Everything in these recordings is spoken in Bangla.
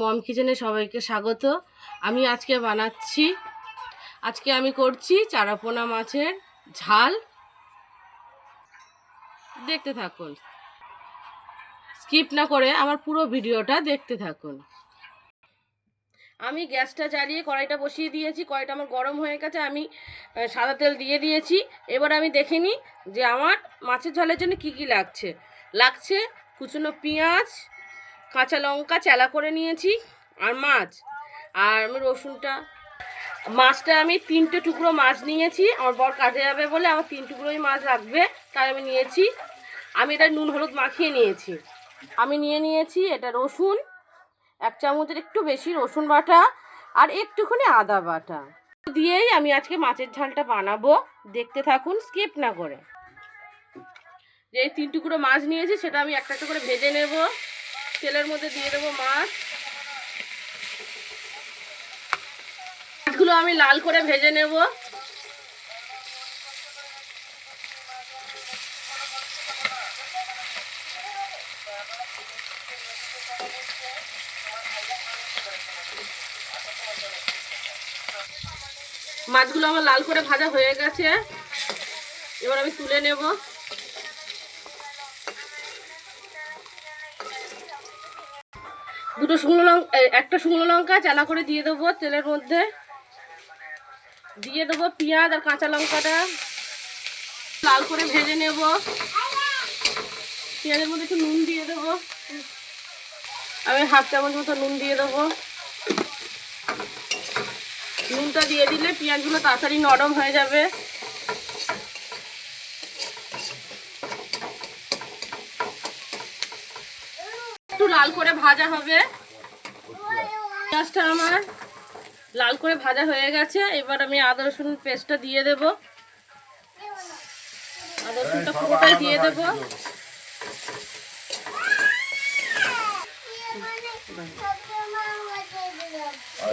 মম কিচেনে সবাইকে স্বাগত। আমি আজকে বানাচ্ছি, আজকে আমি করছি চারাপোনা মাছের ঝাল। দেখতে থাকুন। স্কিপ না করে আমার পুরো ভিডিওটা দেখতে থাকুন। আমি গ্যাসটা জ্বালিয়ে কড়াইটা বসিয়ে দিয়েছি, কড়াইটা আমার গরম হয়ে গেছে, আমি সাদা তেল দিয়ে দিয়েছি। এবার আমি দেখে যে আমার মাছের ঝালের জন্য কি কি লাগছে। লাগছে কুচনো পেঁয়াজ কাঁচা লঙ্কা চেলা করে নিয়েছি আর মাছ আর আমি রসুনটা। মাছটা আমি তিনটে টুকরো মাছ নিয়েছি। আমার বর কাজে যাবে বলে আমার তিন টুকরোই মাছ লাগবে তাই আমি নিয়েছি। আমি এটা নুন হলুদ মাখিয়ে নিয়েছি। আমি নিয়ে নিয়েছি এটা রসুন, এক চামচের একটু বেশি রসুন বাটা আর একটুখানি আদা বাটা। দিয়েই আমি আজকে মাছের ঝালটা বানাবো। দেখতে থাকুন, স্কিপ না করে। যে তিন টুকরো মাছ নিয়েছি সেটা আমি একটা একটা করে ভেজে নেব। তেলের মধ্যে দিয়ে দেবো মাছ। মাছগুলো আমি লাল করে ভেজে নেব। মাছগুলো আমার লাল করে ভাজা হয়ে গেছে। এবার আমি তুলে নেব। দুটো শুকনো লঙ্কা একটা শুকনো লঙ্কা চালা করে দিয়ে দেবো তেলের মধ্যে। দিয়ে দেবো পেঁয়াজ আর কাঁচা লঙ্কাটা। লাল করে ভেজে নেব। পেঁয়াজের মধ্যে একটু নুন দিয়ে দেবো। আমি হাফ চামচ মতো নুন দিয়ে দেবো। নুনটা দিয়ে দিলে পেঁয়াজগুলো তাড়াতাড়ি নরম হয়ে যাবে। লাল করে ভাজা হবে। পেঁয়াজটা আমার লাল করে ভাজা হয়ে গেছে। এবার আমি আদা রসুন পেস্টটা দিয়ে দেব। আদা রসুনটা পুরোটাই দিয়ে দেব।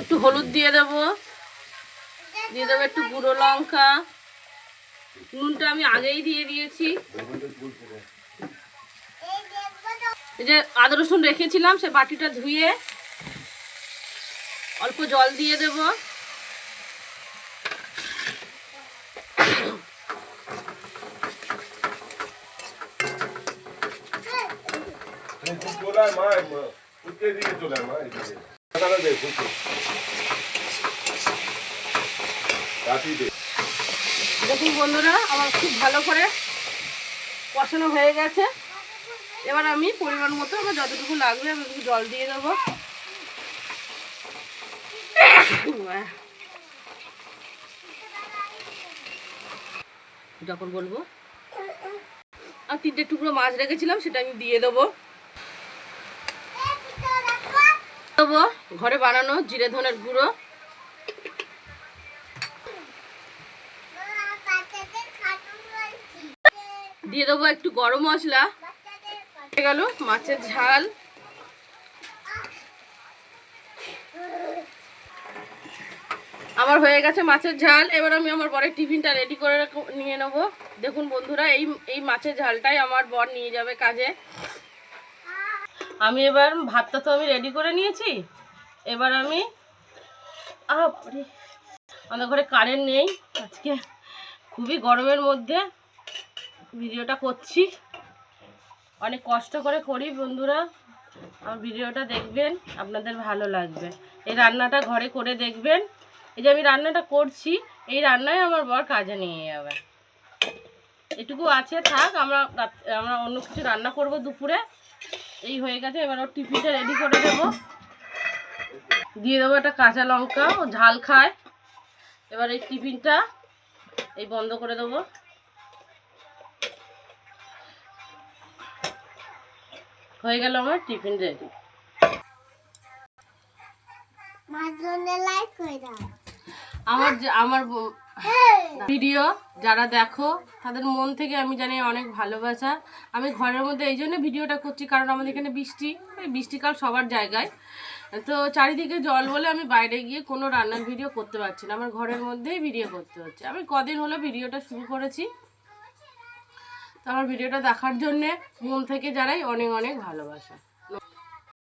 একটু হলুদ দিয়ে দেব। দিয়ে দেবো একটু গুঁড়ো লঙ্কা। নুনটা আমি আগেই দিয়ে দিয়েছি। এই যে আদা রসুন রেখেছিলাম, সে বাটিটা ধুয়ে অল্প জল দিয়ে দেব। দেখুন বন্ধুরা, আমার খুব ভালো করে কষানো হয়ে গেছে। এবার আমি পরিমাণ মতো আমার যতটুকু লাগবে আমি একটু জল দিয়ে দেবো। যখন বলব। আর তিনটে টুকরো মাছ রেখেছিলাম, সেটা আমি দিয়ে দেবো। দেবো, ঘরে বানানো জিরে ধনের গুঁড়ো। দিয়ে দেবো একটু গরম মশলা। গেল মাছের ঝাল। আমার হয়ে গেছে মাছের ঝাল। এবার আমি আমার বরের টিফিনটা রেডি করে নিয়ে নেব। দেখুন বন্ধুরা, এই এই মাছের ঝালটাই আমার বর নিয়ে যাবে কাজে। আমি এবার ভাতটা তো আমি রেডি করে নিয়েছি। এবার আমি আমাদের ঘরে কারেন্ট নেই। আজকে খুবই গরমের মধ্যে ভিডিওটা করছি। অনেক কষ্ট করে করি বন্ধুরা। আমার ভিডিওটা দেখবেন, আপনাদের ভালো লাগবে। এই রান্নাটা ঘরে করে দেখবেন। এই যে আমি রান্নাটা করছি, এই রান্নায় আমার বর কাজে নিয়ে যাবে। এটুকু আছে, থাক, আমরা আমরা অন্য কিছু রান্না করব দুপুরে। এই হয়ে গেছে, এবার ওর টিফিনটা রেডি করে দেবো। দিয়ে দেবো একটা কাঁচা লঙ্কা, ও ঝাল খায়। এবার এই টিফিনটা এই বন্ধ করে দেবো। হয়ে গেল আমার টিফিন রেডি। আমার আমার ভিডিও যারা দেখো তাদের মন থেকে আমি জানি অনেক ভালোবাসা। আমি ঘরের মধ্যে এই জন্য ভিডিওটা করছি কারণ আমাদের এখানে বৃষ্টি। বৃষ্টিকাল সবার জায়গায়। তো চারিদিকে জল বলে আমি বাইরে গিয়ে কোনো রান্নার ভিডিও করতে পারছি না। আমার ঘরের মধ্যেই ভিডিও করতে হচ্ছে। আমি কদিন হলো ভিডিওটা শুরু করেছি। তো আমার ভিডিওটা দেখার জন্যে মন থেকে জানাই অনেক অনেক ভালোবাসা।